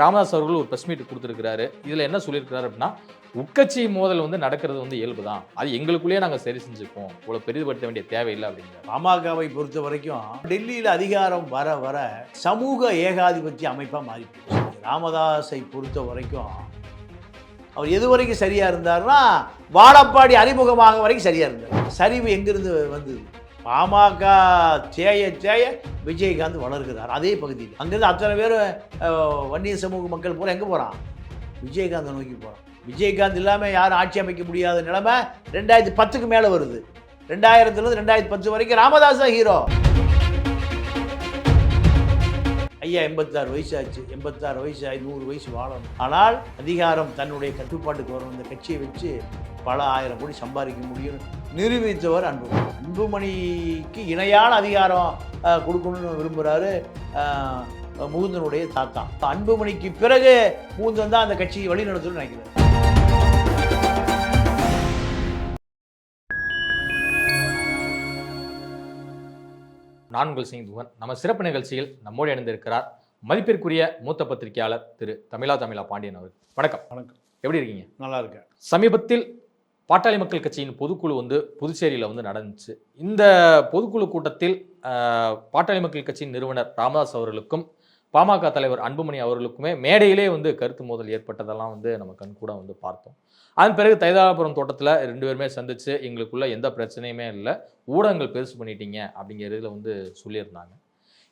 ராமதாஸ் அவர்கள் ஒரு press meet கொடுத்துருக்கிறாரு. இதில் என்ன சொல்லியிருக்கிறாரு அப்படின்னா உட்கட்சி மோதல் வந்து நடக்கிறது வந்து இயல்பு தான். அது எங்களுக்குள்ளேயே நாங்கள் சரி செஞ்சுப்போம். இவ்வளோ பெரிதுபடுத்த வேண்டிய தேவையில்லை அப்படிங்கிற. பாமகவை பொறுத்த வரைக்கும் டெல்லியில் அதிகாரம் வர வர சமூக ஏகாதிபத்திய அமைப்பாக மாறிப்போம் ராமதாஸை பொறுத்த வரைக்கும் அவர் எது வரைக்கும் சரியாக இருந்தார்னா வாழப்பாடி அறிமுகமாக வரைக்கும் சரியாக இருந்தார். சரிவு எங்கிருந்து வந்தது? பாமக சேய சேய விஜயகாந்த் வளர்கிறார். அதே பகுதியில். அங்கேருந்து அத்தனை பேர் வன்னிய சமூக மக்கள் பூரா எங்கே போகிறான் விஜயகாந்தை நோக்கி போகிறான் விஜயகாந்த் இல்லாமல் யாரும் ஆட்சி அமைக்க முடியாத நிலைமை ரெண்டாயிரத்தி பத்துக்கு மேலே வருது. ரெண்டாயிரத்துலேருந்து ரெண்டாயிரத்தி பத்து வரைக்கும் ராமதாஸ் தான் ஹீரோ ஐயா எண்பத்தாறு வயசு ஆச்சு எண்பத்தாறு வயசு ஆகி நூறு வயசு வாழணும். ஆனால் அதிகாரம் தன்னுடைய கட்டுப்பாட்டுக்கு வரும் இந்த கட்சியை வச்சு பல ஆயிரம் கோடி சம்பாதிக்க முடியும். நிரூபித்தவர் அன்புமணி அன்புமணிக்கு இணையான அதிகாரம் கொடுக்கணும்னு விரும்புகிறாரு முகுந்தனுடைய தாத்தா. அன்புமணிக்கு பிறகு முகுந்தன் தான் அந்த கட்சியை வழி நடத்தணும்னு நினைக்கிறார். நான் உங்கள் சிங் நம்ம சிறப்பு நிகழ்ச்சியில் நம்மோடு இணைந்திருக்கிறார் மதிப்பிற்குரிய மூத்த பத்திரிகையாளர் திரு தமிழா தமிழா பாண்டியன் அவர் வணக்கம். வணக்கம். எப்படி இருக்கீங்க? நல்லா இருக்கேன். சமீபத்தில் பாட்டாளி மக்கள் கட்சியின் பொதுக்குழு வந்து புதுச்சேரியில் வந்து நடந்துச்சு. இந்த பொதுக்குழு கூட்டத்தில் பாட்டாளி மக்கள் கட்சியின் நிறுவனர் ராமதாஸ் அவர்களுக்கும் பாமக தலைவர் அன்புமணி அவர்களுக்குமே மேடையிலே வந்து கருத்து மோதல் ஏற்பட்டதெல்லாம் வந்து நம்ம கண் கூட வந்து பார்த்தோம். அதன் பிறகு தைதாபுரம் தோட்டத்தில் ரெண்டு பேருமே சந்திச்சு எங்களுக்குள்ள எந்த பிரச்சனையுமே இல்லை ஊடகங்கள் பெருசு பண்ணிட்டீங்க அப்படிங்கிறதுல வந்து சொல்லியிருந்தாங்க.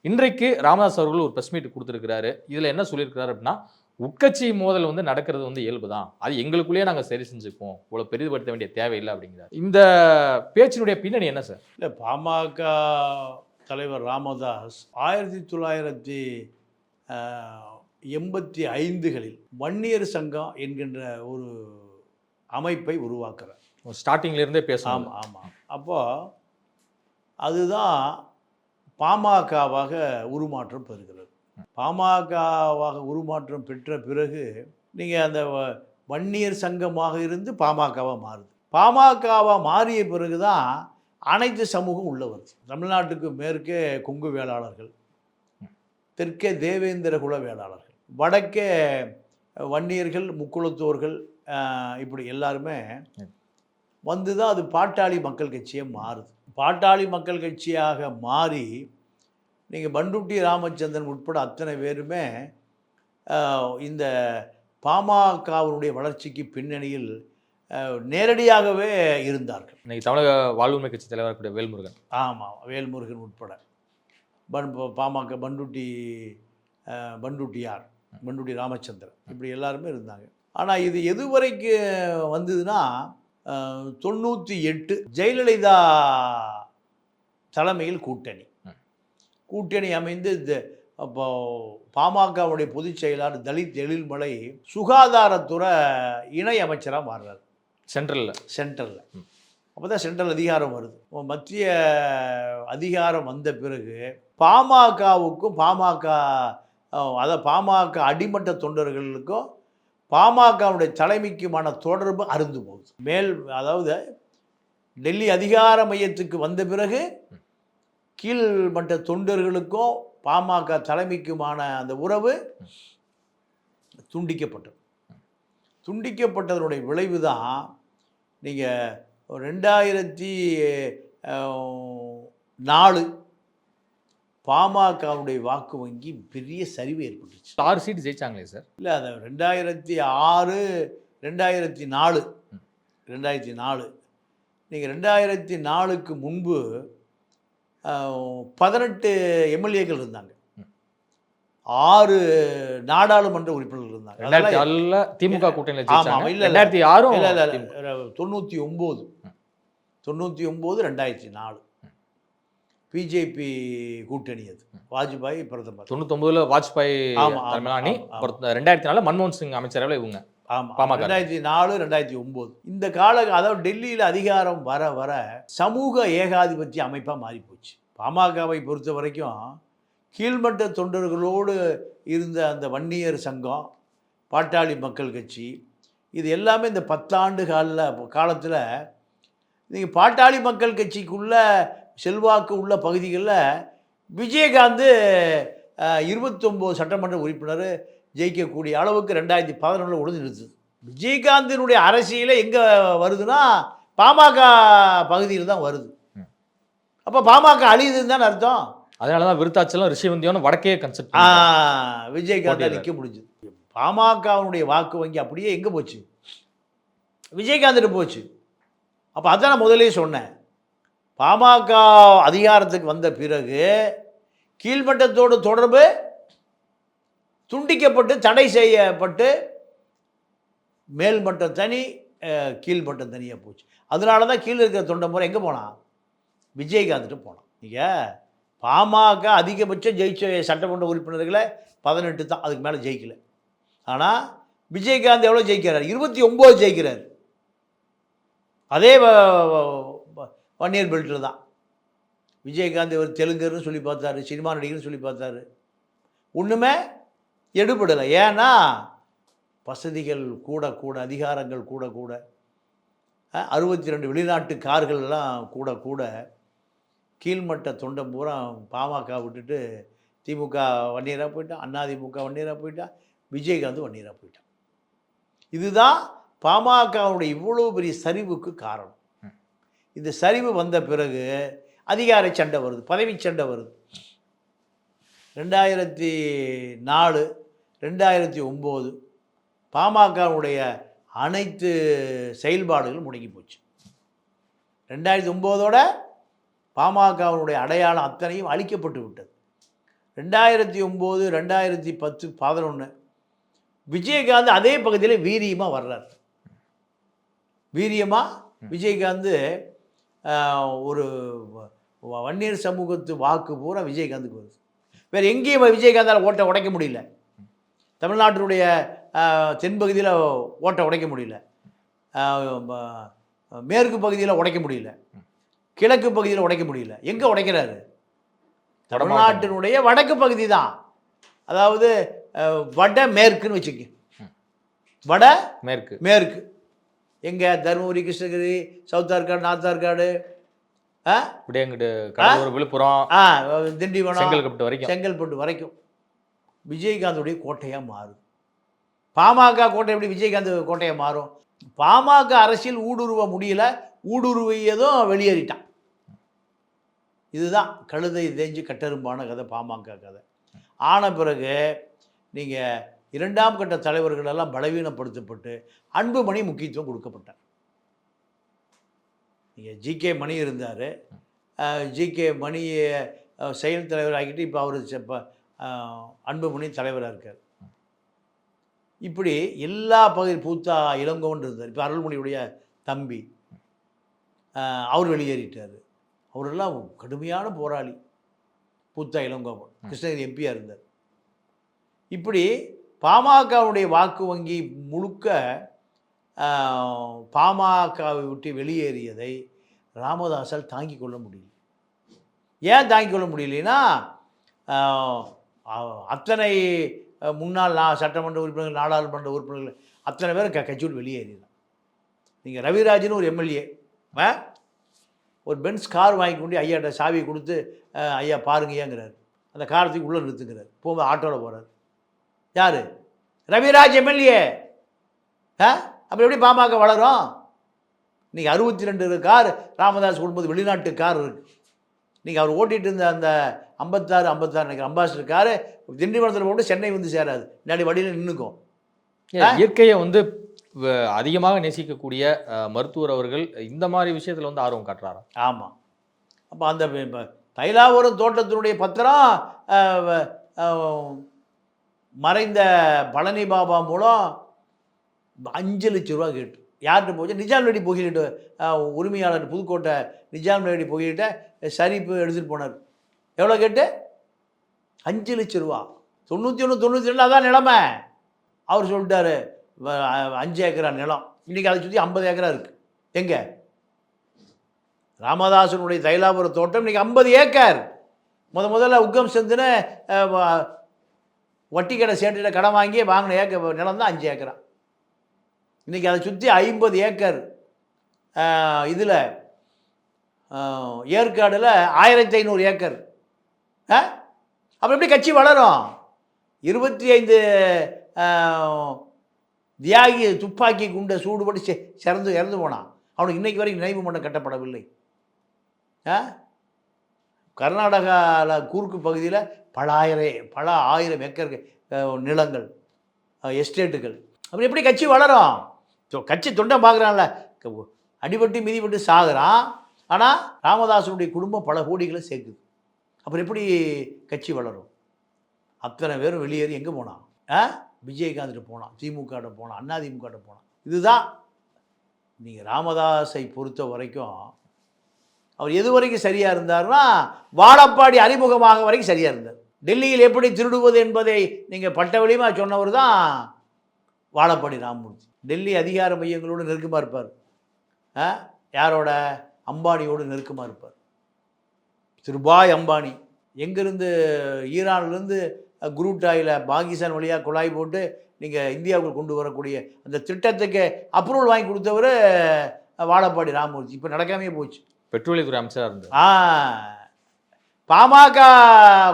இன்றைக்கு ராமதாஸ் அவர்கள் ஒரு ப்ரெஸ் மீட் கொடுத்துருக்கிறாரு. இதில் என்ன சொல்லியிருக்கிறாரு அப்படின்னா உட்கட்சி மோதல் வந்து நடக்கிறது வந்து இயல்பு தான் அது எங்களுக்குள்ளேயே நாங்கள் சரி செஞ்சுப்போம் இவ்வளோ பெரிதுபடுத்த வேண்டிய தேவையில்லை அப்படிங்கிறார். இந்த பேச்சினுடைய பின்னணி என்ன சார்? இல்லை பாமக தலைவர் ராமதாஸ் ஆயிரத்தி தொள்ளாயிரத்தி எண்பத்தி ஐந்துகளில் வன்னியர் சங்கம் என்கின்ற ஒரு அமைப்பை உருவாக்குறார். ஸ்டார்டிங்ல இருந்தே பேசலாம் ஆமாம் ஆமாம் அப்போது அதுதான் பாமகவாக உருமாற்றம் பெறுகிறது. பாமகவாக உருமாற்றம் பெற்ற பிறகு நீங்கள் அந்த வ- வன்னியர் சங்கமாக இருந்து பாமகவாக மாறுது. பாமகவாக மாறிய பிறகு தான் அனைத்து சமூகம் உள்ள வருது. தமிழ்நாட்டுக்கு மேற்கே கொங்கு வேளாளர்கள் தெற்கே தேவேந்திர குல வேளாளர்கள் வடக்கே வன்னியர்கள் முக்குளத்தோர்கள் ஆஹ், இப்படி எல்லாருமே வந்து தான் அது பாட்டாளி மக்கள் கட்சியாக மாறுது. பாட்டாளி மக்கள் கட்சியாக மாறி நீங்கள் பண்டுட்டி ராமச்சந்திரன் உட்பட அத்தனை பேருமே இந்த பாமகவினுடைய வளர்ச்சிக்கு பின்னணியில் நேரடியாகவே இருந்தார்கள். இன்னைக்கு தமிழக வாழ்வுரிமை கட்சி தலைவர் கூடிய வேல்முருகன். ஆமாம் வேல்முருகன் உட்பட. பன் ப- பாமக பண்டுட்டி பண்டுட்டியார் பண்டுட்டி ராமச்சந்திரன். இப்படி எல்லாருமே இருந்தாங்க. ஆனால் இது எது வரைக்கும் வந்ததுன்னா தொண்ணூற்றி எட்டு ஜெயலலிதா தலைமையில் கூட்டணி. கூட்டணி அமைந்து இந்த அப்போ பாமகவுடைய பொதுச் செயலாளர் தலித் எழில்மலை சுகாதாரத்துறை இணை அமைச்சராக மாறுறாரு. சென்ட்ரல்ல. சென்ட்ரலில். அப்போ தான் சென்ட்ரல் அதிகாரம் வருது. இப்போ மத்திய அதிகாரம் வந்த பிறகு பாமகவுக்கும் பாமக அதாவது பாமக அடிமட்ட தொண்டர்களுக்கும் பாமகவுடைய தலைமைக்குமான தொடர்பு அருந்து போகுது மேல் அதாவது டெல்லி அதிகார மையத்துக்கு வந்த பிறகு கீழ்மட்ட தொண்டர்களுக்கும் பாமக தலைமைக்குமான அந்த உறவு துண்டிக்கப்பட்டது. துண்டிக்கப்பட்டதனுடைய விளைவு தான் நீங்கள் ரெண்டாயிரத்தி நாலு பாமகவுடைய வாக்கு வங்கி பெரிய சரிவு ஏற்பட்டுச்சு. ஆறு சீட் ஜெயிச்சாங்களே சார்? இல்லை அது ரெண்டாயிரத்தி ஆறு ரெண்டாயிரத்தி நாலு. ரெண்டாயிரத்தி நாலு. நீங்கள் ரெண்டாயிரத்தி நாலுக்கு முன்பு பதினெட்டு எம்எல்ஏக்கள் இருந்தாங்க. ஆறு நாடாளுமன்ற உறுப்பினர்கள் இருந்தாங்க. திமுக ஜெயிச்சாங்க. இல்ல. ரெண்டாயிரத்தி ஆறும் இல்ல, இல்ல, தொண்ணூற்றி ஒம்பது. தொண்ணூற்றி ஒம்பது ரெண்டாயிரத்தி நாலு. பிஜேபி கூட்டணி அது. வாஜ்பாய் பிரதமர். தொண்ணூத்தொன்பதுல வாஜ்பாய் அணி. ரெண்டாயிரத்தி நாலுல மன்மோகன் சிங் அமைச்சரவை இவங்க. ஆமாம். ரெண்டாயிரத்தி நாலு ரெண்டாயிரத்தி ஒம்பது. இந்த கால அதாவது டெல்லியில் அதிகாரம் வர வர சமூக ஏகாதிபத்திய அமைப்பாக மாறி போச்சு பாமகவை பொறுத்த வரைக்கும் கீழ்மட்ட தொண்டர்களோடு இருந்த அந்த வன்னியர் சங்கம் பாட்டாளி மக்கள் கட்சி இது எல்லாமே இந்த பத்தாண்டு கால காலத்தில் நீங்கள் பாட்டாளி மக்கள் கட்சிக்குள்ள செல்வாக்கு உள்ள பகுதிகளில் விஜயகாந்த் இருபத்தொம்போது சட்டமன்ற உறுப்பினர் ஜெயிக்கக்கூடிய அளவுக்கு ரெண்டாயிரத்தி பதினொன்றில் உடஞ்சு நிறுத்துது விஜயகாந்தினுடைய அரசியலே எங்கே வருதுன்னா பாமக பகுதியில் தான் வருது. அப்போ பாமக அழியுதுன்னு தானே அர்த்தம்? அதனால தான் விருத்தாச்சலம் ரிஷிவந்தியோன்னு வடக்கே கன்செப்ட் ஆ, விஜயகாந்த். நிற்க முடிஞ்சது. பாமகவுடைய வாக்கு வங்கி அப்படியே எங்கே போச்சு? விஜயகாந்திட்டு போச்சு. அப்போ அதான் நான் முதல்லயே சொன்னேன். பாமக அதிகாரத்துக்கு வந்த பிறகு கீழ்மட்டத்தோடு தொடர்பு துண்டிக்கப்பட்டு தடை செய்யப்பட்டு மேல்மட்டம் தனி அஹ், கீழ்மட்டம் தனியாக போச்சு. அதனால தான் கீழே இருக்கிற தொண்டை முறை எங்கே போனான்? விஜயகாந்த்ட்டு போனான். நீங்கள் பாமக அதிகபட்சம் ஜெயிச்ச சட்டமன்ற உறுப்பினர்களை பதினெட்டு தான் அதுக்கு மேலே ஜெயிக்கல. ஆனால் விஜயகாந்த் எவ்வளோ ஜெயிக்கிறார்? இருபத்தி ஒம்பது ஜெயிக்கிறார். அதே வ- வ- வன்னியர் பெல்ட்டில் தான். விஜயகாந்த் ஒரு தெலுங்கர்னு சொல்லி பார்த்தாரு சினிமா நடிகர்னு சொல்லி பார்த்தாரு. ஒன்றுமே எடுபடலை. ஏன்னா வசதிகள் கூட கூட அதிகாரங்கள் கூட கூட. அறுபத்தி ரெண்டு வெளிநாட்டு கார்கள் எல்லாம் கூட கூட. கீழ்மட்ட தொண்டை பூரா பாமக விட்டுட்டு திமுக வன்னியராக போயிட்டான் அதிமுக வன்னியராக போயிட்டான் விஜயகாந்த் வன்னியராக போயிட்டான் இதுதான் பாமகவுடைய இவ்வளோ பெரிய சரிவுக்கு காரணம். இந்த சரிவு வந்த பிறகு அதிகார சண்டை வருது பதவி சண்டை வருது. ரெண்டாயிரத்தி நாலு ரெண்டாயிரத்தி ஒம்பது பாமகவுடைய அனைத்து செயல்பாடுகளும் முடங்கி போச்சு ரெண்டாயிரத்தி ஒம்போதோட பாமகவுடைய அடையாளம் அத்தனையும் அழிக்கப்பட்டு விட்டது. ரெண்டாயிரத்தி ஒம்பது ரெண்டாயிரத்தி பத்து பதினொன்று விஜயகாந்த் அதே பகுதியில் வீரியமாக வர்றார். வீரியமாக விஜயகாந்த் ஒரு வன்னியர் சமூகத்து வாக்கு பூரா விஜயகாந்துக்கு வருது. வேறு எங்கேயும் விஜயகாந்தால் ஓட்டை உடைக்க முடியல. தமிழ்நாட்டினுடைய தென்பகுதியில் ஓட்டை உடைக்க முடியல. மேற்கு பகுதியில் உடைக்க முடியல. கிழக்கு பகுதியில் உடைக்க முடியல. எங்கே உடைக்கிறாரு? தமிழ்நாட்டினுடைய வடக்கு பகுதி தான். அதாவது வட மேற்குன்னு வச்சுக்க வட மேற்கு. மேற்கு. எங்கே? தருமபுரி கிருஷ்ணகிரி சவுத் ஆர்காடு நார்த் ஆர்காடு கடலூர் விழுப்புரம் திண்டிவனம் செங்கல்கப்பட்டு வரைக்கும். செங்கல்பட்டு வரைக்கும். விஜயகாந்துடைய கோட்டையாக மாறும். பாமக கோட்டை எப்படி விஜயகாந்த் கோட்டையாக மாறும்? பாமக அரசியல் ஊடுருவ முடியல ஊடுருவியதும் வெளியேறிட்டான். இதுதான் கழுதை தேஞ்சு கட்டெரும்பான கதை பாமக கதை. ஆன பிறகு நீங்கள் இரண்டாம் கட்ட தலைவர்களெல்லாம் பலவீனப்படுத்தப்பட்டு அன்புமணி முக்கியத்துவம் கொடுக்கப்பட்டார். நீங்கள் ஜிகே மணி இருந்தார். ஜிகே மணியை செயல் தலைவர் ஆகிட்டு இப்போ அவர் இப்போ அன்புமணி தலைவராக இருக்கார். இப்படி எல்லா பகுதி பூத்தா இளங்கோவன் இருந்தார் இப்போ அருள்மொழியுடைய தம்பி அவர் வெளியேறிட்டார். அவரெல்லாம் கடுமையான போராளி. பூத்தா இளங்கோவன் கிருஷ்ணகிரி எம்பியாக இருந்தார். இப்படி பாமகவுடைய வாக்கு வங்கி முழுக்க பாமகவை விட்டு வெளியேறியதை ராமதாஸால் தாங்கிக் கொள்ள முடியல. ஏன் தாங்கிக் கொள்ள முடியலனா ஆஹ், அ- அத்தனை முன்னாள் நான் சட்டமன்ற உறுப்பினர்கள் நாடாளுமன்ற உறுப்பினர்கள் அத்தனை பேர் க கட்சியோடு விட்டு வெளியேறிடலாம் நீங்கள் ரவிராஜன் ஒரு எம்எல்ஏ ஒரு பென்ஸ் கார் வாங்கி கொண்டு ஐயாட்ட சாவி கொடுத்து ஐயா பாருங்கய்யாங்கிறார். அந்த காரத்துக்கு உள்ளே நிறுத்துங்கிறார். போகும்போது ஆட்டோவில் போகிறார் யார்? ரவிராஜ் எம்எல்ஏ. ஆ அப்புறம் எப்படி பாமக வளரும்? இன்றைக்கி அறுபத்தி ரெண்டு கார் ராமதாஸ் கொடுக்கும்போது வெளிநாட்டு கார் இருக்குது நீங்கள் அவர் ஓட்டிகிட்டு இருந்த அந்த ஐம்பத்தாறு ஐம்பத்தாறு நினைக்கிற அம்பாசிடர் காரு திண்டிவனத்தில் போட்டு சென்னை வந்து சேராது. முன்னாடி வழியில் நின்றுக்கும் இயற்கையை வந்து அதிகமாக நேசிக்கக்கூடிய மருத்துவர் அவர்கள் இந்த மாதிரி விஷயத்துல வந்து ஆர்வம் காட்டுறாரா? ஆமாம் அப்போ அந்த இப்ப தைலாபுரம் தோட்டத்தினுடைய பத்திரம் மறைந்த பழனி பாபா மூலம் அஞ்சு லட்ச ரூபா கேட்டு. யார்கிட்ட போச்சு? நிஜாம் ரெடி புகையிட்டு உரிமையாளர் புதுக்கோட்டை நிஜாம் ரெடி புகையிட்ட சரிப்பு எடுத்துகிட்டு போனார். எவ்வளோ கேட்டு? அஞ்சு லட்ச ரூபா. தொண்ணூற்றி ஒன்று தொண்ணூற்றி ரெண்டு அதான் நிலமை. அவர் சொல்லிட்டாரு வ- அஞ்சு ஏக்கரா நிலம். இன்றைக்கி அதை சுற்றி ஐம்பது ஏக்கரா இருக்குது எங்கே? ராமதாசனுடைய தைலாபுர தோட்டம் இன்னைக்கு ஐம்பது ஏக்கர். முத முதல்ல உக்கம் செந்துன்னு வட்டி கடை சேர்ந்துட்ட கடன் வாங்கி வாங்கின ஏக்கர் நிலம் தான் அஞ்சு ஏக்கரா. இன்றைக்கி அதை சுற்றி ஐம்பது ஏக்கர். இதில் ஏற்காடில் ஆயிரத்தி ஐநூறு ஏக்கர். அப்புறம் எப்படி கட்சி வளரும்? இருபத்தி ஐந்து தியாகி துப்பாக்கி குண்டை சூடுபட்டு செ சிறந்து இறந்து போனான். அவனுக்கு இன்னைக்கு வரைக்கும் நினைவு மன்றம் கட்டப்படவில்லை. ஆ? கர்நாடகாவில் கூர்க்கு பகுதியில் பல ஆயிரம் பல ஆயிரம் ஏக்கர் நிலங்கள் எஸ்டேட்டுகள். அப்புறம் எப்படி கட்சி வளரும்? தொ- கட்சி தொண்டை பார்க்குறான்ல அடிபட்டு மிதிப்பட்டு சாகுறான். ஆனால் ராமதாசனுடைய குடும்பம் பல கோடிகளை சேர்க்குது. அப்புறம் எப்படி கட்சி வளரும்? அத்தனை பேரும் வெளியேறி எங்கே போனான்? ஆ? விஜயகாந்த்கிட்ட போனான் திமுகட்ட போனான் அதிமுகட்ட போனான். இதுதான். நீங்கள் ராமதாஸை பொறுத்த வரைக்கும் அவர் எது வரைக்கும் சரியாக இருந்தார்னா வாழப்பாடி அறிமுகமாக வரைக்கும் சரியாக இருந்தார். டெல்லியில் எப்படி திருடுவது என்பதை நீங்கள் பட்ட வழியமாக சொன்னவர் தான் வாழப்பாடி ராமமூர்த்தி. டெல்லி அதிகார மையங்களோடு நெருக்கமாக இருப்பார். ஆ? யாரோட? அம்பானியோடு நெருக்கமாக இருப்பார். திருபாய் அம்பானி. எங்கேருந்து ஈரான்லேருந்து குரூட் ஆயில் பாகிஸ்தான் வழியாக குழாய் போட்டு நீங்கள் இந்தியாவுக்கு கொண்டு வரக்கூடிய அந்த திட்டத்துக்கு அப்ரூவல் வாங்கி கொடுத்தவர் வாழப்பாடி ராமமூர்த்தி இப்போ நடக்காமே போச்சு. பெட்ரோலியத்துறை அமைச்சராக இருந்தார். ஆ பாமக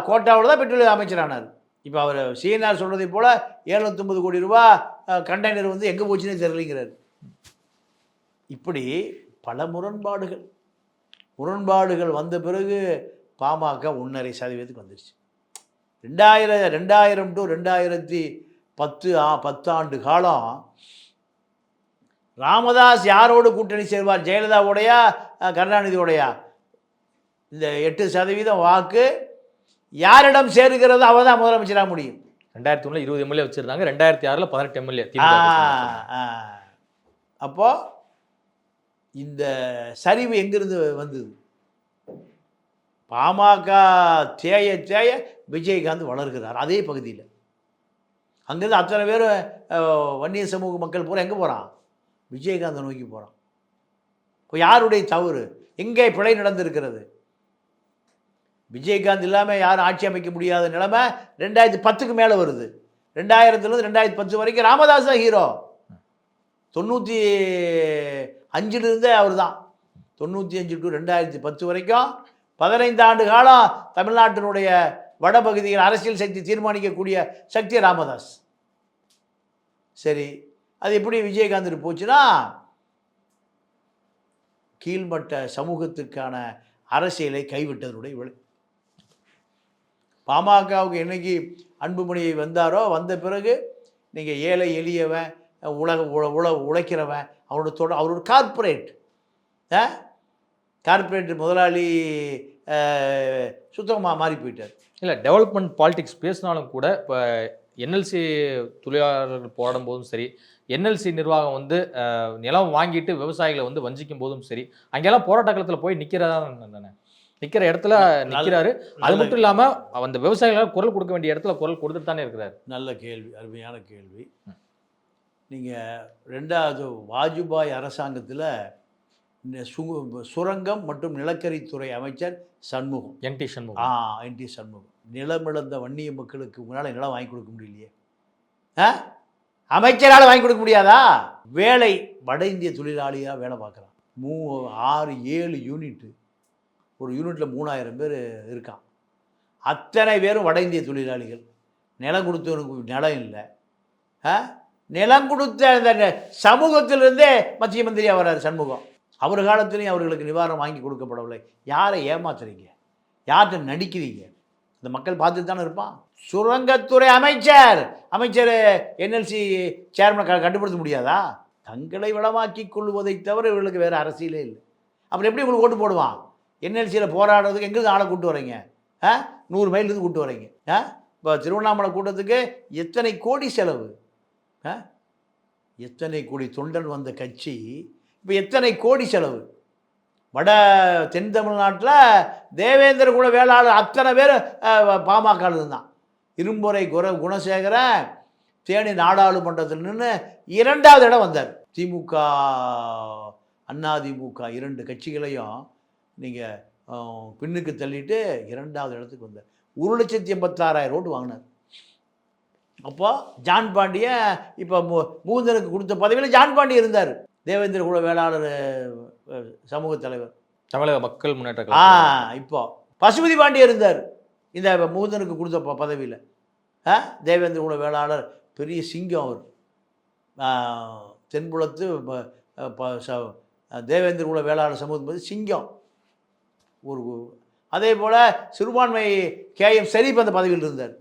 கோட்டாவில் தான் பெட்ரோலிய அமைச்சரானார். இப்போ அவர் சிஎன்ஆர் சொல்றதை போல் ஏழ்நூற்றம்பது கோடி ரூபா கண்டெய்னர் வந்து எங்கே போச்சுன்னே தெரியலைங்கிறார். இப்படி பல முரண்பாடுகள். முரண்பாடுகள் வந்த பிறகு பாமக ஒன்றரை சதவீதத்துக்கு வந்துருச்சு. ரெண்டாயிரம் ரெண்டாயிரம் டு ரெண்டாயிரத்தி பத்து ஆ பத்தாண்டு காலம் ராமதாஸ் யாரோடு கூட்டணி சேர்வார்? ஜெயலலிதாவோடையா கருணாநிதியோடையா? இந்த எட்டு சதவீதம் வாக்கு யாரிடம் சேருகிறதோ? அவன் தான் முதலமைச்சராக முடியும். ரெண்டாயிரத்தி ஒண்ணுல இருபது எம்எல்ஏ வச்சிருந்தாங்க. ரெண்டாயிரத்தி ஆறுல பதினெட்டு எம்எல்ஏ ஆ, ஆ. அப்போ இந்த சரிவு எங்கிருந்து வந்தது? பாமக தேய தேய விஜயகாந்த் வளர்கிறார் அதே பகுதியில். அங்கேருந்து அத்தனை பேர் வன்னிய சமூக மக்கள் பூரா எங்கே போகிறான் விஜயகாந்தை நோக்கி போகிறான் இப்போ யாருடைய தவறு? எங்கே பிழை நடந்திருக்கிறது? விஜயகாந்த் இல்லாமல் யாரும் ஆட்சி அமைக்க முடியாத நிலைமை ரெண்டாயிரத்தி பத்துக்கு மேலே வருது. ரெண்டாயிரத்துலேருந்து ரெண்டாயிரத்தி பத்து வரைக்கும் ராமதாஸ் தான் ஹீரோ தொண்ணூற்றி அஞ்சிலிருந்தே அவர் தான் தொண்ணூற்றி அஞ்சு டு ரெண்டாயிரத்தி பத்து வரைக்கும் பதினைந்து ஆண்டு காலம் தமிழ்நாட்டினுடைய வடபகுதியில் அரசியல் சக்தி தீர்மானிக்கக்கூடிய சக்தி ராமதாஸ். சரி அது எப்படி விஜயகாந்த் போச்சுன்னா கீழ்மட்ட சமூகத்துக்கான அரசியலை கைவிட்டதனுடைய விளை. பாமகவுக்கு என்னைக்கு அன்புமணியை வந்தாரோ வந்த பிறகு நீங்கள் ஏழை எளியவன் உலக உழ உழ உழைக்கிறவன் அவரோட தொட அவரோட கார்ப்பரேட் கார்ப்பரேட் முதலாளி சுத்தமாக மாறி போயிட்டார். இல்ல டெவலப்மெண்ட் பாலிடிக்ஸ் பேசினாலும் கூட இப்போ என்எல்சி தொழிலாளர்கள் போராடும் போதும் சரி என்எல்சி நிர்வாகம் வந்து நிலம் வாங்கிட்டு விவசாயிகளை வந்து வஞ்சிக்கும் போதும் சரி அங்கெல்லாம் போராட்ட காலத்துல போய் நிக்கிறதா தானே நிக்கிற இடத்துல நிக்கிறாரு. அது மட்டும் இல்லாம அந்த விவசாயிகளால் குரல் கொடுக்க வேண்டிய இடத்துல குரல் கொடுத்துட்டு தானே இருக்கிறாரு. நல்ல கேள்வி அருமையான கேள்வி. நீங்கள் ரெண்டாவது வாஜ்பாய் அரசாங்கத்தில் சு- சுரங்கம் மற்றும் நிலக்கரித்துறை அமைச்சர் சண்முகம். என் டி ஆ சண்முகம் என் டி சண்முகம். நிலமிழந்த வன்னிய மக்களுக்கு உங்களால் நிலம் வாங்கி கொடுக்க முடியலையே. ஆ? அமைச்சரால் வாங்கி கொடுக்க முடியாதா? வேலை வட இந்திய தொழிலாளியாக வேலை பார்க்குறான். மூ ஆறு ஏழு யூனிட்டு ஒரு யூனிட்டில் மூணாயிரம் பேர் இருக்கான். அத்தனை பேரும் வட இந்திய தொழிலாளிகள். நிலம் கொடுத்தவனுக்கு நிலம் இல்லை. ஆ? நிலம் கொடுத்த அந்த சமூகத்திலிருந்தே மத்திய மந்திரியாக வர்றார் சண்முகம். அவர் காலத்துலேயும் அவர்களுக்கு நிவாரணம் வாங்கி கொடுக்கப்படவில்லை. யாரை ஏமாத்துறீங்க? யார்கிட்ட நடிக்கிறீங்க? இந்த மக்கள் பார்த்துட்டு தானே இருப்பான். சுரங்கத்துறை அமைச்சர்! அமைச்சர் என்எல்சி சேர்மனை க கட்டுப்படுத்த முடியாதா? தங்களை வளமாக்கி கொள்வதை தவிர இவர்களுக்கு வேறு அரசியலே இல்லை. அப்புறம் எப்படி உங்களுக்கு ஓட்டு போடுவான்? என்எல்சியில் போராடுறதுக்கு எங்கேருந்து ஆளை கூட்டு வரீங்க? ஆ? நூறு மைல்லேருந்து கூட்டு வரீங்க. ஆ? இப்போ திருவண்ணாமலை கூட்டத்துக்கு எத்தனை கோடி செலவு? எத்தனை கோடி தொண்டன் வந்த கட்சி? இப்போ எத்தனை கோடி செலவு? வட தென் தமிழ்நாட்டில் தேவேந்திர குல வேளாளர் அத்தனை பேர் பாமக தான். இரும்புரை குர குணசேகரன் தேனி நாடாளுமன்றத்தில் நின்று இரண்டாவது இடம் வந்தார். திமுக அதிமுக இரண்டு கட்சிகளையும் நீங்கள் பின்னுக்கு தள்ளிட்டு இரண்டாவது இடத்துக்கு வந்தார். ஒரு லட்சத்தி எண்பத்தாறாயிரம் ஓட்டு வாங்கினார். அப்போ ஜான் பாண்டியன் இப்போ மு மூந்தனுக்கு கொடுத்த பதவியில் ஜான் பாண்டியன் இருந்தார். தேவேந்திர குல வேளாளர் சமூக தலைவர். தமிழக மக்கள் முன்னேற்ற ஆ இப்போ பசுபதி பாண்டியன் இருந்தார். இந்த மூந்தனுக்கு கொடுத்த ப பதவியில். ஆ? தேவேந்திர குல வேளாளர் பெரிய சிங்கம் அவர். தென்புலத்து தேவேந்திர குல வேளாளர் சமூகம் வந்து சிங்கம். ஒரு அதே போல் சிறுபான்மை கேஎம் ஷெரீப் அந்த பதவியில் இருந்தார்.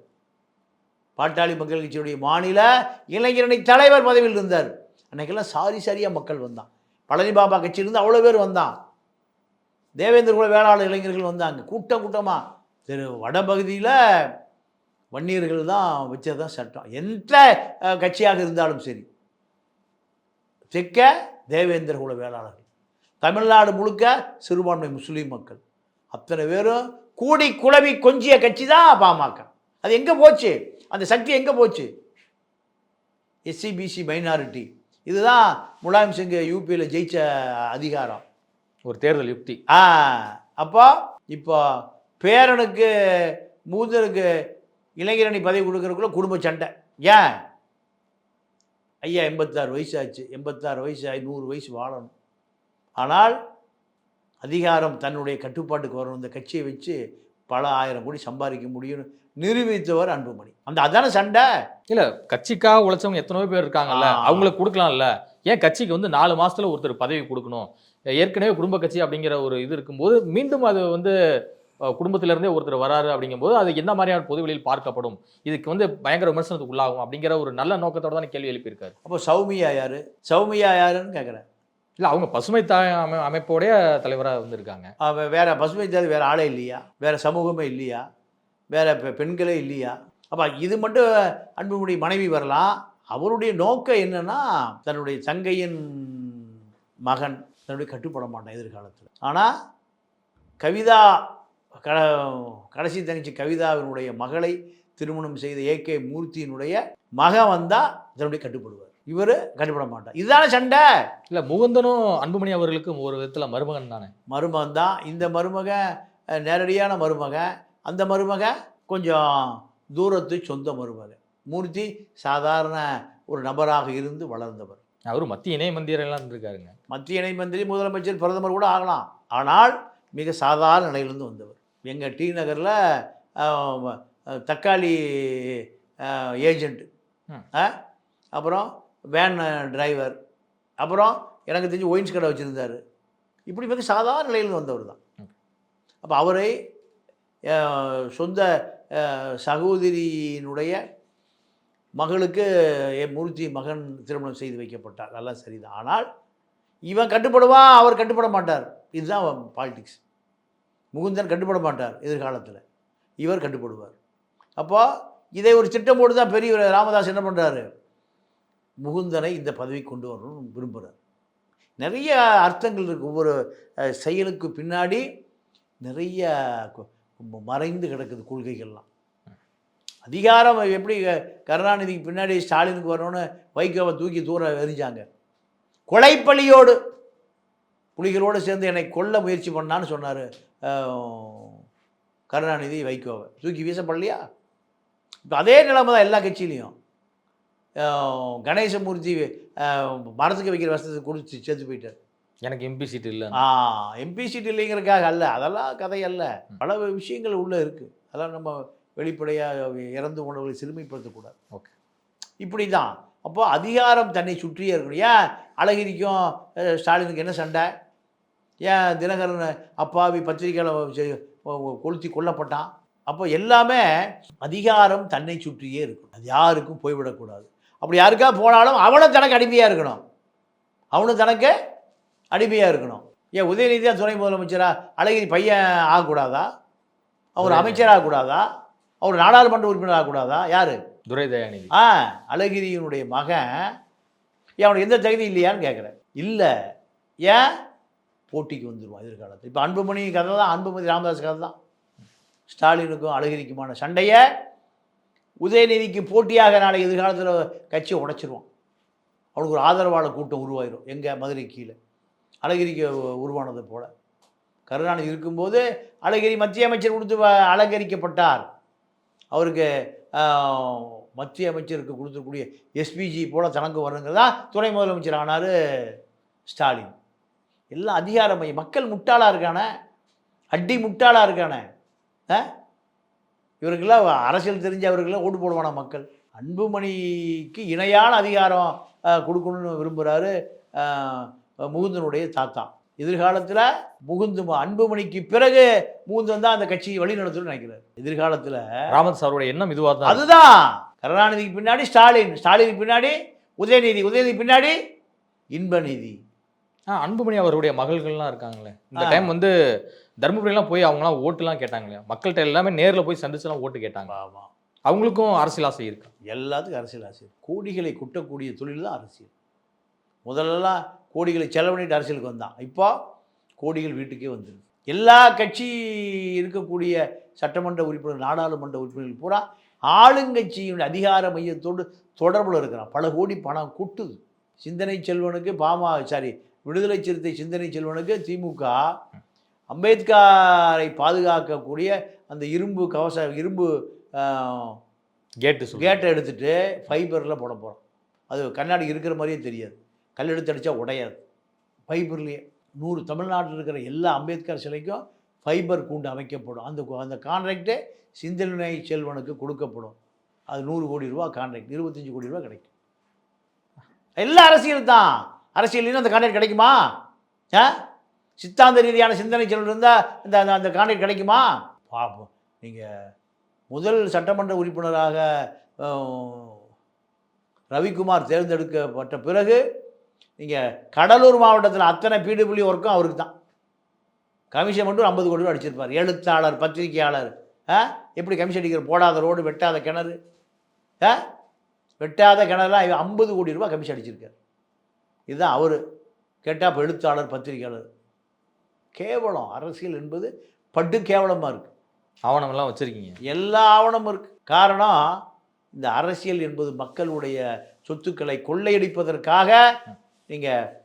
பாட்டாளி மக்கள் கட்சியுடைய மாநில இளைஞரணி தலைவர் பதவியில் இருந்தார். அன்னைக்கெல்லாம் சாரி சாரியாக மக்கள் வந்தான். பழனி பாபா கட்சியிலிருந்து அவ்வளோ பேர் வந்தான். தேவேந்திர குல வேளாளர் இளைஞர்கள் வந்தாங்க. கூட்டம் கூட்டமாக திரு வடபகுதியில் வன்னியர்கள் தான் வச்சது தான் சட்டம். எந்த கட்சியாக இருந்தாலும் சரி. தெற்க தேவேந்திர குல வேளாளர்கள். தமிழ்நாடு முழுக்க சிறுபான்மை முஸ்லீம் மக்கள். அத்தனை பேரும் கூடி குழவி கொஞ்சிய கட்சி தான் பாமக. அது எங்கே போச்சு? அந்த சக்தி எங்கே போச்சு? எஸ்சிபிசி மைனாரிட்டி இதுதான் முலாயம் சிங் யூபியில் ஜெயிச்ச அதிகாரம். ஒரு தேர்தல் யுக்தி. ஆ அப்போ இப்போ பேரனுக்கு மூதனுக்கு இளைஞரணி பதவி கொடுக்கறதுக்குள்ள குடும்ப சண்டை. ஏன்? ஐயா எண்பத்தாறு வயசு ஆச்சு எண்பத்தாறு வயசு ஆகி நூறு வயசு வாழணும். ஆனால் அதிகாரம் தன்னுடைய கட்டுப்பாட்டுக்கு வரணும். இந்த கட்சியை வச்சு பல ஆயிரம் கோடி சம்பாதிக்க முடியும்னு நிரூபித்தவர் அன்புமணி. அந்த அதான சண்டை? இல்ல கட்சிக்காக உழைச்சவங்க எத்தனையோ பேர் இருக்காங்கல்ல. அவங்களுக்கு கொடுக்கலாம்ல. ஏன் கட்சிக்கு வந்து நாலு மாசத்துல ஒருத்தர் பதவி கொடுக்கணும்? ஏற்கனவே குடும்ப கட்சி அப்படிங்கிற ஒரு இது இருக்கும்போது மீண்டும் அது வந்து அஹ், குடும்பத்தில இருந்தே ஒருத்தர் வராரு அப்படிங்கும்போது அது என்ன மாதிரியான பொதுவெளியில் பார்க்கப்படும்? இதுக்கு வந்து பயங்கர விமர்சனத்துக்கு உள்ளாகும் அப்படிங்கிற ஒரு நல்ல நோக்கத்தோட தான் கேள்வி எழுப்பியிருக்காரு. அப்போ சௌமியா யாரு? சௌமியா யாருன்னு கேட்குறேன் இல்ல அவங்க பசுமை தாய் அமை அமைப்போடைய தலைவராக வந்திருக்காங்க. வேற பசுமை ஜாதி வேற ஆளே இல்லையா? வேற சமூகமே இல்லையா? வேற பெ- பெண்களே இல்லையா? அப்போ இது மட்டும் அன்புமணி மனைவி வரலாம். அவருடைய நோக்கம் என்னன்னா தன்னுடைய தங்கையின் மகன் தன்னுடைய கட்டுப்பட மாட்டான் எதிர்காலத்தில். ஆனால் கவிதா க கடைசி தங்கச்சி கவிதாவினுடைய மகளை திருமணம் செய்த ஏகே மூர்த்தியினுடைய மகன் வந்தால் தன்னுடைய கட்டுப்படுவார். இவர் கட்டுப்பட மாட்டார். இதுதானே சண்டை? இல்ல முகுந்தனும் அன்புமணி அவர்களுக்கும் ஒரு விதத்துல மருமகன் தானே மருமகன் தான் இந்த மருமகன் நேரடியான மருமகன். அந்த மருமகன் கொஞ்சம் தூரத்து சொந்த மருமகன் மூர்த்தி சாதாரண ஒரு நபராக இருந்து வளர்ந்தவர். அவரு மத்திய இணை மந்திரம் இருந்திருக்காருங்க. மத்திய இணை மந்திரி முதலமைச்சர் பிரதமர் கூட ஆகலாம். ஆனால் மிக சாதாரண நிலையிலிருந்து வந்தவர். எங்கள் டி நகரில் தக்காளி ஏஜெண்ட் ம். அப்புறம் வேன் டிரைவர். அப்புறம் எனக்கு தெரிஞ்சு ஒயின்ஸ் கடை வச்சுருந்தார். இப்படி மிக சாதாரண நிலையிலிருந்து வந்தவர் தான். அப்போ அவரை சொந்த சகோதரியினுடைய மகளுக்கு என் மூர்த்தி மகன் திருமணம் செய்து வைக்கப்பட்டார். அதெல்லாம் சரிதான். ஆனால் இவன் கட்டுப்படுவான் அவர் கட்டுப்பட மாட்டார். இதுதான் பாலிடிக்ஸ் முகுந்தன் கட்டுப்பட மாட்டார் எதிர்காலத்தில். இவர் கட்டுப்படுவார். அப்போ இதை ஒரு திட்டம் போட்டு தான் பெரிய ராமதாஸ் என்ன பண்ணுறாரு முகுந்தனை இந்த பதவி கொண்டு வரணும்னு விரும்புகிறார் நிறைய அர்த்தங்கள் இருக்குது ஒவ்வொரு செயலுக்கு பின்னாடி நிறைய மறைந்து கிடக்குது கொள்கைகள்லாம். அதிகாரம் எப்படி கருணாநிதிக்கு பின்னாடி ஸ்டாலினுக்கு வரணும்னு வைகோவை தூக்கி தூர எரிஞ்சாங்க கொலைப்பழியோடு புலிகளோடு சேர்ந்து என்னை கொல்ல முயற்சி பண்ணான்னு சொன்னார் கருணாநிதி வைகோவை. தூக்கி வீசப்படலையா? இப்போ அதே நிலைமை தான் எல்லா கட்சியிலையும். கணேசமூர்த்தி மரத்துக்கு வைக்கிற வசதி கொடுத்து சேர்த்து போயிட்டார். எனக்கு எம்பி சீட் இல்லை. ஆ எம்பி சீட் இல்லைங்கிறதுக்காக அல்ல. அதெல்லாம் கதை அல்ல. பல விஷயங்கள் உள்ளே இருக்குது அதெல்லாம் நம்ம வெளிப்படையாக இறந்து போனவர்களை சிறுமைப்படுத்தக்கூடாது. ஓகே. இப்படி தான் அப்போ அதிகாரம் தன்னை சுற்றியே இருக்கணும். ஏன் அழகிரிக்கும் ஸ்டாலினுக்கு என்ன சண்டை? ஏன் தினகரன் அப்பாவி பத்திரிகையாளர் கொளுத்தி கொல்லப்பட்டான்? அப்போ எல்லாமே அதிகாரம் தன்னை சுற்றியே இருக்கணும். அது யாருக்கும் போய்விடக்கூடாது. அப்படி யாருக்கா போனாலும் அவனும் தனக்கு அடிமையாக இருக்கணும். அவனும் தனக்கு அடிமையாக இருக்கணும். ஏன் உதயநிதி தான் துணை முதலமைச்சரா? அழகிரி பையன் ஆகக்கூடாதா? அவர் அமைச்சராகக்கூடாதா அவர் நாடாளுமன்ற உறுப்பினர் ஆகக்கூடாதா? யார்? துரை தயாநிதி ஆ அழகிரியினுடைய மகன். ஏன் அவனுக்கு எந்த தகுதி இல்லையான்னு கேட்குறேன் இல்லை. ஏன்? போட்டிக்கு வந்துடுவான் எதிர்காலத்தில். இப்போ அன்புமணி கதை தான் அன்புமணி ராமதாஸ் கதை தான். ஸ்டாலினுக்கும் அழகிரிக்குமான சண்டையை. உதயநிதிக்கு போட்டியாக நாளை எதிர்காலத்தில் கட்சியை உடைச்சிருவான். அவனுக்கு ஒரு ஆதரவாளர் கூட்டம் உருவாயிரும். எங்கே? மதுரை கீழே. அழகிரிக்கு உருவானது போல. கருணாநிதி இருக்கும்போது அழகிரி மத்திய அமைச்சர் கொடுத்து வ- அலங்கரிக்கப்பட்டார். அவருக்கு மத்திய அமைச்சருக்கு கொடுத்துக்கூடிய எஸ்பிஜி போல தனக்கு வருங்கிறதா துணை முதலமைச்சர் ஆனார் ஸ்டாலின். எல்லாம் அதிகார மையம் மக்கள் முட்டாளாக இருக்கானே. அடி முட்டாளாக இருக்கானே. ஆ? இவருக்கெல்லாம் அரசியல் தெரிஞ்சவர்களெல்லாம் ஓட்டு போடுவானா மக்கள். அன்புமணிக்கு இணையான அதிகாரம் கொடுக்கணும்னு விரும்புகிறாரு முகுந்தனுடைய தாத்தா. எதிர்காலத்தில் முகுந்து அன்புமணிக்கு பிறகு முகுந்தன் தான் அந்த கட்சியை வழி நடத்தணும்னு நினைக்கிறார். எதிர்காலத்தில் ராமதாஸ் அவருடைய எண்ணம் இதுவாக தான். அதுதான். கருணாநிதிக்கு பின்னாடி ஸ்டாலின். ஸ்டாலினுக்கு பின்னாடி உதயநிதி. உதயநிதி பின்னாடி இன்பநிதி. ஆ, அன்புமணி அவருடைய மகள்கள்லாம் இருக்காங்களே. இந்த. டைம் வந்து தருமபுரியெல்லாம் போய் அவங்கலாம் ஓட்டுலாம் கேட்டாங்களே. மக்கள்கிட்ட எல்லாமே நேர்ல போய் சந்திச்சுலாம் ஓட்டு கேட்டாங்க. ஆமாம் அவங்களுக்கும் அரசியல் ஆசை இருக்கு? எல்லாத்துக்கும் அரசியல் அரசியல் கோடிகளை குட்டக்கூடிய தொழில் தான் அரசியல். முதல்லலாம் கோடிகளை செலவழிட்டு அரசியலுக்கு வந்தான். இப்போ கோடிகள் வீட்டுக்கே வந்துடுது எல்லா கட்சி இருக்கக்கூடிய சட்டமன்ற உறுப்பினர் நாடாளுமன்ற உறுப்பினர்கள் பூரா ஆளுங்கட்சியின் அதிகார மையத்தோடு தொடர்பில் இருக்கிறான். பல கோடி பணம் கொட்டுது. சிந்தனை செல்வனுக்கு பாமா சாரி விடுதலை சிறுத்தை சிந்தனை செல்வனுக்கு திமுக அம்பேத்கரை பாதுகாக்கக்கூடிய அந்த இரும்பு கவச இரும்பு கேட்டு கேட்டை எடுத்துட்டு ஃபைபரில் போட போகிறோம் அது கண்ணாடி இருக்கிற மாதிரியே தெரியாது. கல்லெடுத்து அடித்தா உடையாது. ஃபைபர்லேயே நூறு தமிழ்நாட்டில் இருக்கிற எல்லா அம்பேத்கர் சிலைக்கும் ஃபைபர் கூண்டு அமைக்கப்படும். அந்த கு- அந்த கான்ட்ராக்டே சிந்தனை செல்வனுக்கு கொடுக்கப்படும். அது நூறு கோடி ரூபா கான்ட்ராக்ட் இருபத்தஞ்சி கோடி ரூபா கிடைக்கும். எல்லா அரசியல் தான். அரசியல்லையும் அந்த கான்ட்ராக்ட் கிடைக்குமா? ஆ? சித்தாந்த ரீதியான சிந்தனை செல்வன் இருந்தால் இந்த அந்த- அந்த கான்ட்ராக்ட் கிடைக்குமா? பார்ப்போம் நீங்கள் முதல் சட்டமன்ற உறுப்பினராக ரவிக்குமார் தேர்ந்தெடுக்கப்பட்ட பிறகு நீங்கள் கடலூர் மாவட்டத்தில் அத்தனை பிடபிள்யூ ஒர்க்கும் அவருக்கு தான். கமிஷன் மட்டும் ஐம்பது கோடி ரூபா அடிச்சிருப்பார். எழுத்தாளர் பத்திரிகையாளர் ஆ? எப்படி கமிஷன் அடிக்கிற போடாத ரோடு வெட்டாத கிணறு ஆ? வெட்டாத கிணறுலாம் ஐம்பது கோடி ரூபா கமிஷன் அடிச்சிருக்கார். இதுதான் அவர். கேட்டால் இப்போ எழுத்தாளர் பத்திரிகையாளர். கேவலம். அரசியல் என்பது பட்டு கேவலமாக இருக்குது ஆவணம் எல்லாம் வச்சிருக்கீங்க. எல்லா ஆவணமும் இருக்கு. காரணம் இந்த அரசியல் என்பது மக்களுடைய சொத்துக்களை கொள்ளையடிப்பதற்காக நீங்கள்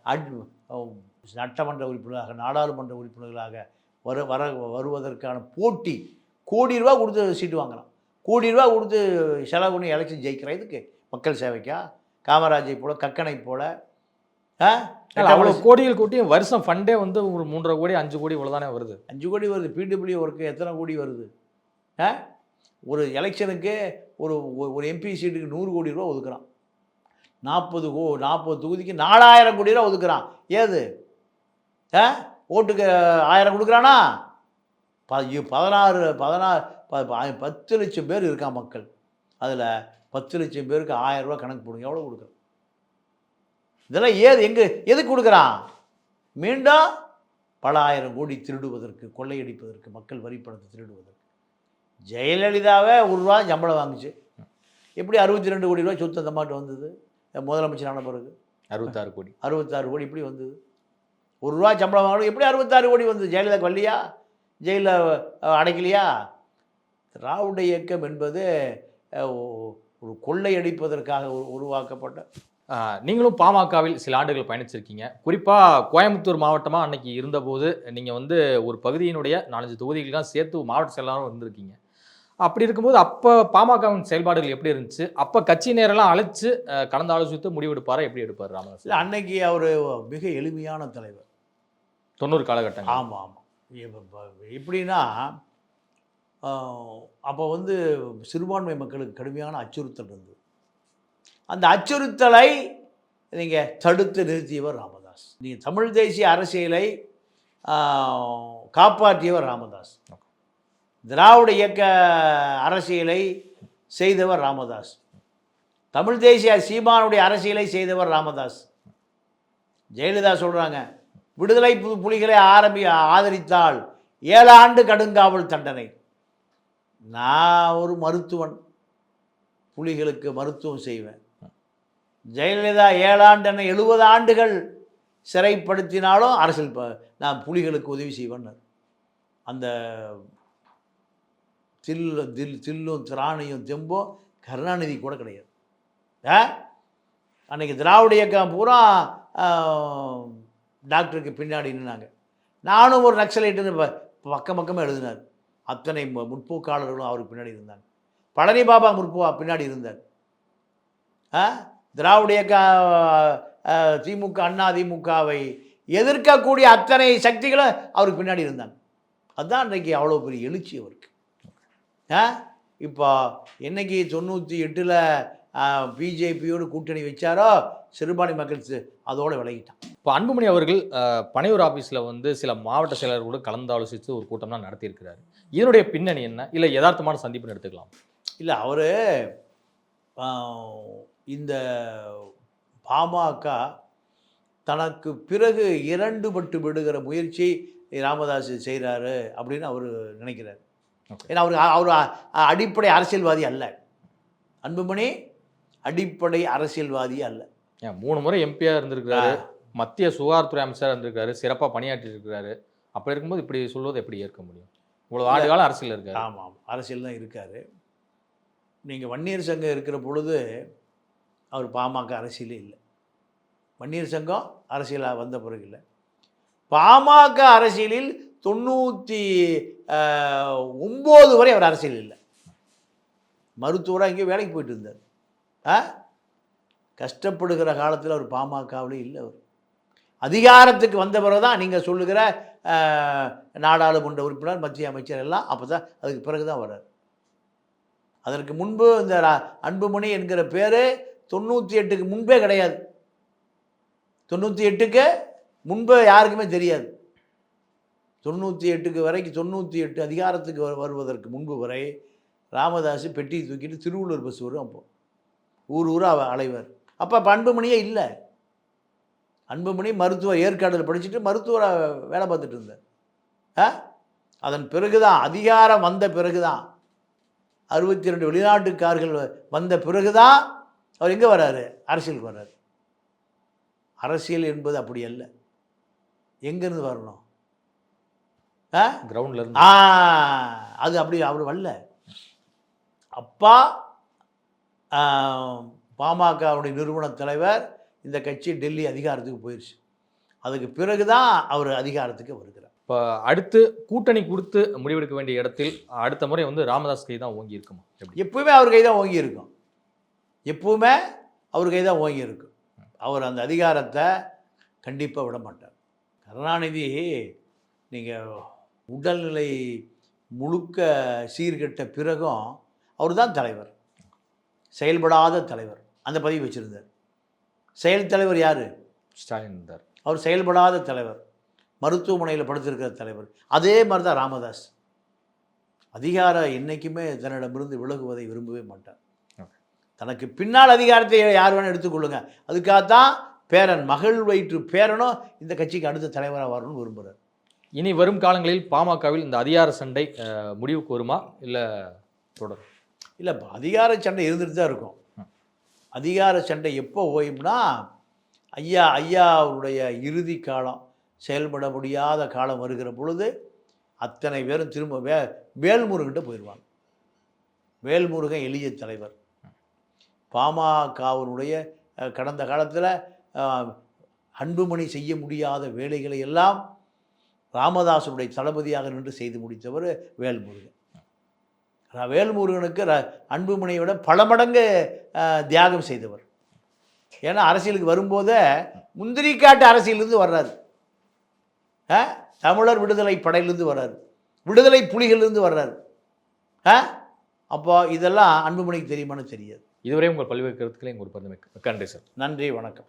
சட்டமன்ற உறுப்பினராக நாடாளுமன்ற உறுப்பினர்களாக வர வர வருவதற்கான போட்டி கோடி ரூபா கொடுத்து சீட்டு வாங்கலாம். கோடி ரூபா கொடுத்து செலவு பண்ணி எலெக்ஷன் ஜெயிக்கிற இதுக்கு மக்கள் சேவைக்கா? காமராஜை போல கக்கனை போல. ஆ? அவ்வளவு கோடிகள் கூட்டி வருஷம் ஃபண்டே வந்து ஒரு மூன்றரை கோடி அஞ்சு கோடி இவ்வளவுதானே வருது? அஞ்சு கோடி வருது. பிடபிள்யூ ஒர்க்கு எத்தனை கோடி வருது? ஒரு எலெக்ஷனுக்கு ஒரு- ஒரு எம்பி சீட்டுக்கு நூறு கோடி ரூபா ஒதுக்குறான். நாற்பது கோ நாற்பது தொகுதிக்கு நாலாயிரம் கோடி ரூபா ஒதுக்குறான். ஏது? ஆ? ஓட்டுக்கு ஆயிரம் கொடுக்குறானா? ப பதினாறு பதினாறு ப- பத்து லட்சம் பேர் இருக்கான் மக்கள். அதில் பத்து லட்சம் பேருக்கு ஆயிரம் ரூபா கணக்கு போடுங்க எவ்வளோ கொடுக்குறான்? இதெல்லாம் ஏது எங்கே எதுக்கு கொடுக்குறான்? மீண்டும் பல ஆயிரம் கோடி திருடுவதற்கு கொள்ளையடிப்பதற்கு மக்கள் வரி பணத்தை திருடுவதற்கு. ஜெயலலிதாவே ஒரு ரூபா சம்பளம் வாங்குச்சு. எப்படி அறுபத்தி ரெண்டு கோடி ரூபா சொத்து அந்த மாட்டு வந்தது? முதலமைச்சரான பிறகு. அறுபத்தாறு கோடி. அறுபத்தாறு கோடி இப்படி வந்தது. ஒரு ரூபா சம்பளம் வாங்கணும் எப்படி அறுபத்தாறு கோடி வந்தது? ஜெயலலிதா வரலையா? ஜெயிலில் அடைக்கலையா? திராவிட இயக்கம் என்பது ஒரு கொள்ளையடிப்பதற்காக உரு- உருவாக்கப்பட்ட நீங்களும் பாமகவில் சில ஆண்டுகள் பயணிச்சிருக்கீங்க. குறிப்பா கோயம்புத்தூர் மாவட்டமா அன்னைக்கு இருந்தபோது நீங்க வந்து ஒரு பகுதியினுடைய நாலஞ்சு தொகுதிகளுக்கெல்லாம் சேர்த்து மாவட்ட செயலாளரும் இருந்திருக்கீங்க. அப்படி இருக்கும்போது அப்ப பாமகவின் செயல்பாடுகள் எப்படி இருந்துச்சு? அப்ப கட்சி நேரெல்லாம் அழைச்சு கலந்து ஆலோசித்து முடிவெடுப்பாரா எப்படி எடுப்பார் ராமதாஸ்? இல்லை அன்னைக்கு அவர் மிக எளிமையான தலைவர். தொண்ணூறு காலகட்டங்கள். ஆமாம் ஆமாம் எப்படின்னா அப்போ வந்து சிறுபான்மை மக்களுக்கு கடுமையான அச்சுறுத்தல் இருந்தது. அந்த அச்சுறுத்தலை நீங்கள் தடுத்து நிறுத்தியவர் ராமதாஸ். நீங்கள் தமிழ் தேசிய அரசியலை காப்பாற்றியவர் ராமதாஸ். திராவிட இயக்க அரசியலை செய்தவர் ராமதாஸ். தமிழ் தேசிய சீமானுடைய அரசியலை செய்தவர் ராமதாஸ். ஜெயலலிதா சொல்கிறாங்க விடுதலை புது புலிகளை ஆரம்பி ஆதரித்தால் ஏழு ஆண்டு கடுங்காவல் தண்டனை. நான் ஒரு மருத்துவன் புலிகளுக்கு மருத்துவம் செய்வேன். ஜெயலலிதா ஏழாண்டு என்ன எழுபது ஆண்டுகள் சிறைப்படுத்தினாலும் அரசியல் ப- நான் புலிகளுக்கு உதவி செய்வேன் அந்த தில்லு தில் தில்லும் திராணியும் தெம்பும் கருணாநிதி கூட கிடையாது. ஆ? அன்னைக்கு திராவிட இயக்கம் பூரா டாக்டருக்கு பின்னாடி நின்னாங்க. நானும் ஒரு நக்சலைட்டுன்னு பக்கம் பக்கமாக எழுதினார். அத்தனை மு- முற்போக்காளர்களும் அவருக்கு பின்னாடி இருந்தாங்க. பழனி பாபா முற்போ பின்னாடி இருந்தார். ஆ? திராவிட இயக்க திமுக அண்ணா திமுகவை எதிர்க்கக்கூடிய அத்தனை சக்திகளும் அவருக்கு பின்னாடி இருந்தாங்க. அதுதான் அன்றைக்கு அவ்வளோ பெரிய எழுச்சி அவருக்கு. இப்போ என்னைக்கு தொண்ணூற்றி எட்டில் பிஜேபியோடு கூட்டணி வச்சாரோ சிறுபான்மை மக்கள் அதோட விலகிட்டான். இப்போ அன்புமணி அவர்கள் பனையூர் ஆபீஸ்ல வந்து சில மாவட்ட செயலர்களோடு கலந்து ஆலோசித்து ஒரு கூட்டம்லாம் நடத்தியிருக்கிறாரு. இதனுடைய பின்னணி என்ன? இல்லை யதார்த்தமான சந்திப்புன்னு எடுத்துக்கலாம். இல்லை அவர் இந்த பாமக தனக்கு பிறகு இரண்டுபட்டு விடுகிற முயற்சி ராமதாஸ் செய்கிறாரு அப்படின்னு அவர் நினைக்கிறார். ஏன்னா அவர் அவர் அடிப்படை அரசியல்வாதி அல்ல. அன்புமணி அடிப்படை அரசியல்வாதி அல்ல. மூணு முறை எம்பியா இருந்திருக்கிறாரு. மத்திய சுகாதாரத்துறை அமைச்சராக இருந்திருக்காரு. சிறப்பாக பணியாற்றி இருக்காரு. அப்படி இருக்கும்போது இப்படி சொல்வது எப்படி ஏற்க முடியும்? இவ்வளவு ஆண்டு காலம் அரசியல் இருக்காரு. ஆமாம் அரசியல் தான் இருக்கார். நீங்கள் வன்னியர் சங்கம் இருக்கிற பொழுது அவர் பாமக அரசியலே இல்லை. வன்னியர் சங்கம் அரசியலாக வந்த பிறகு இல்லை. பாமக அரசியலில் தொண்ணூற்றி ஒம்பது வரை அவர் அரசியல் இல்லை. மருத்துவராக இங்கே வேலைக்கு போயிட்டு இருந்தார். ஆ? கஷ்டப்படுகிற காலத்தில் அவர் பாமகவிலே இல்லை அவர். அதிகாரத்துக்கு வந்த பிறகு தான் நீங்கள் சொல்லுகிற நாடாளுமன்ற உறுப்பினர் மத்திய அமைச்சர் எல்லாம் அப்போ தான் அதுக்கு பிறகு தான் வர்றார். அதற்கு முன்பு இந்த அன்புமணி என்கிற பேர் தொண்ணூற்றி எட்டுக்கு முன்பே கிடையாது. தொண்ணூற்றி எட்டுக்கு முன்பு யாருக்குமே தெரியாது. தொண்ணூற்றி எட்டுக்கு வரைக்கும் தொண்ணூற்றி எட்டு அதிகாரத்துக்கு வருவதற்கு முன்பு வரை ராமதாஸ் பெட்டி தூக்கிட்டு திருவள்ளூர் பஸ் வரும் அப்போ ஊர் ஊராக அலைவர். அப்போ அப்போ அன்புமணியே இல்லை. அன்புமணி மருத்துவ ஏற்காடில் படிச்சுட்டு மருத்துவராக வேலை பார்த்துட்டு இருந்தார். ஆ? அதன் பிறகுதான் அதிகாரம் வந்த பிறகுதான் அறுபத்தி ரெண்டு வெளிநாட்டுக்கார்கள் வந்த பிறகுதான் அவர் எங்கே வர்றாரு அரசியலுக்கு வர்றாரு அரசியல் என்பது அப்படி அல்ல. எங்கேருந்து வரணும்? கிரவுண்ட்ல இருந்து. அது அப்படி அவர் வரல. அப்பா பாமகவுடைய நிறுவன தலைவர் இந்த கட்சி டெல்லி அதிகாரத்துக்கு போயிடுச்சு அதுக்கு பிறகு தான் அவர் அதிகாரத்துக்கு வருகிறார். இப்போ அடுத்து கூட்டணி கொடுத்து முடிவெடுக்க வேண்டிய இடத்தில் அடுத்த முறை வந்து ராமதாஸ் கை தான் ஓங்கி இருக்குமா? எப்பவுமே அவர் கை தான் ஓங்கி இருக்கும். எப்பவுமே அவர் கை தான் ஓங்கி இருக்கும். அவர் அந்த அதிகாரத்தை கண்டிப்பாக விட மாட்டார். கருணாநிதி நீங்கள் உடல்நிலை முழுக்க சீர்கெட்ட பிறகும் அவர் தான் தலைவர். செயல்படாத தலைவர். அந்த பதவி வச்சுருந்தார். செயல் தலைவர் யார்? ஸ்டாலின் இருந்தார். அவர் செயல்படாத தலைவர். மருத்துவமனையில் படுத்திருக்கிற தலைவர். அதே மாதிரி தான் ராமதாஸ். அதிகாரம் என்றைக்குமே தன்னிடமிருந்து விலகுவதை விரும்பவே மாட்டார். தனக்கு பின்னால் அதிகாரத்தை யார் வேணால் எடுத்துக்கொள்ளுங்க அதுக்காகத்தான் பேரன் மகள் வயிற்று பேரனும் இந்த கட்சிக்கு அடுத்த தலைவராக வரணும்னு விரும்புகிறார் இனி வரும் காலங்களில் பாமகவில் இந்த அதிகார சண்டை முடிவுக்கு வருமா இல்லை தொடரும்? இல்லை அதிகார சண்டை இருந்துட்டு தான் இருக்கும். அதிகார சண்டை எப்போ ஓயும்னா ஐயா ஐயா அவருடைய இறுதி காலம் செயல்பட முடியாத காலம் வருகிற பொழுது அத்தனை பேரும் திரும்ப வே வேல்முருகன்ட்ட போயிடுவாங்க வேல்முருகன் எளிய தலைவர். பாமகவினுடைய கடந்த காலத்தில் அன்புமணி செய்ய முடியாத வேலைகளை எல்லாம் ராமதாசனுடைய தளபதியாக நின்று செய்து முடித்தவர் வேல்முருகன். வேல்முருகனுக்கு அன்புமணியை விட பல மடங்கு தியாகம் செய்தவர். ஏன்னா அரசியலுக்கு வரும்போதே முந்திரிக்காட்டு அரசியலிருந்து வர்றாரு? தமிழர் விடுதலை படையிலிருந்து வர்றாரு. விடுதலை புலிகளிலிருந்து வர்றாரு. அப்போ இதெல்லாம் அன்புமணிக்கு தெரியுமான்னு தெரியாது. இதுவரை உங்கள் பல்வேறு கருத்துக்களை உங்கள் பரிந்துரை நன்றி சார். நன்றி வணக்கம்.